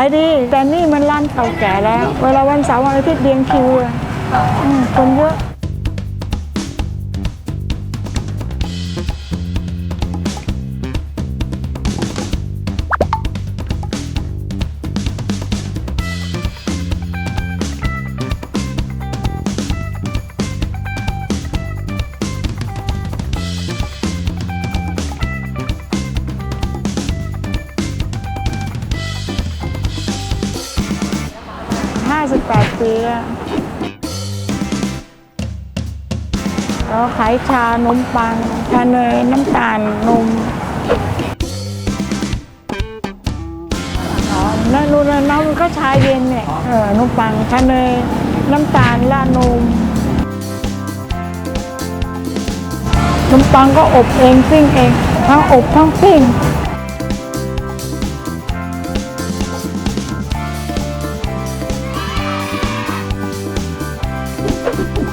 ขายดี แต่นี่มันร้านเก่าแก่แล้ว เวลาวันเสาร์วันอาทิตย์เรียงคิวเลยอืมคนเยอะ 58 ปีแล้วเราขายชานมปังชาเนยน้ำตาลนมนั่นนู่นนะน้ำก็ชาเย็นเนี่ยเออนมปังชาเนยน้ำตาลราดนมนมปังก็อบเองปิ้งเองทั้งอบทั้งปิ้ง you